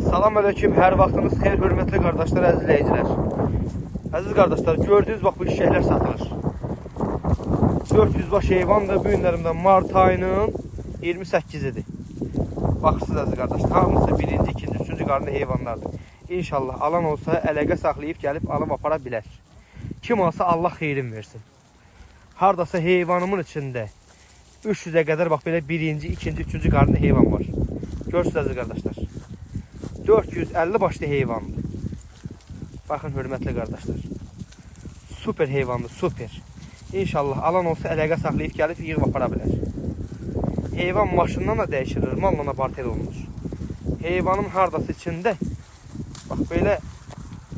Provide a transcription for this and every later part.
Salam aleyküm, hər vaxtınız xeyir, hörmətli qardaşlar, əziz izləyicilər. Əziz qardaşlar, gördüyünüz bax bu işəklər satılır. 400 baş heyvandır, bu günlərimdə mart ayının 28-idir. Baxırsınız əziz qardaşlar, hamısı birinci, ikinci, üçüncü qarnı heyvanlardır. İnşallah alan olsa əlaqə saxlayıb gəlib alıb apara bilər. Kim alsa Allah xeyrin versin. Hardasa heyvanımın içində 300-ə qədər bax belə birinci, ikinci, üçüncü qarnı heyvan var. Görürsünüz əziz qardaşlar. 450 başlı heyvandır. Baxın hörmətli qardaşlar. Super heyvandır, super. İnşallah alan olsa əlaqə saxlayıb gəlib yığıb apara bilər. Heyvan maşından da dəyişilir, malla da barter olunur. Heyvanın hardası içində bax belə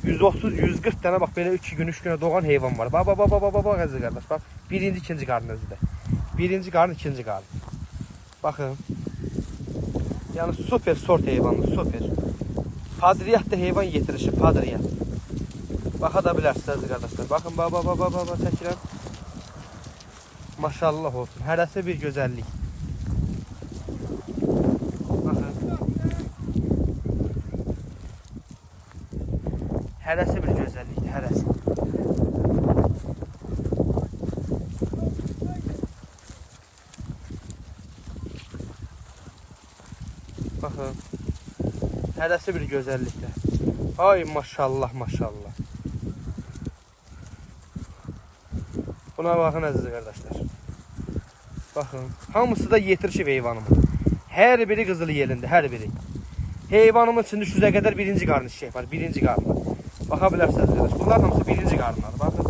130-140 dənə bax belə 2 gün 3 günə doğan heyvan var. Bax bax bax bax bax bax əziz qardaş. Bax birinci, ikinci qarın özü də. Birinci qarın, ikinci qarın. Baxın. Yəni super sort heyvandır, super. Padriyat da heyvan getirişi, padriyat. Baxa da bilərsiniz əziz qardaşlar. Baxın, bax, bax, bax, bax, bax, bax, çəkirəm. Maşallah olsun. Hərəsi bir gözəllik. Baxın. Hərəsi bir gözəllikdir, hərəsi. Baxın. Hərəsi bir gözəllikdir. Ay maşallah, maşallah. Buna baxın əziz qardaşlar. Baxın, hamısı da yetirişi heyvanımın. Hər biri qızıl yelində, hər biri. Heyvanımın içində 100-ə qədər birinci qarnı çiçək var, birinci qarnı. Baxa bilərsiniz qardaş. Bunlar hamısı birinci qarnılar. Baxın,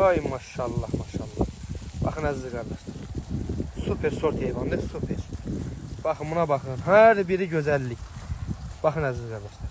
Ay maşallah, maşallah. Baxın əziz qardaşlar. Super sort heyvandır, super. Baxın buna baxın. Hər biri gözəllik. Baxın əziz qardaşlar.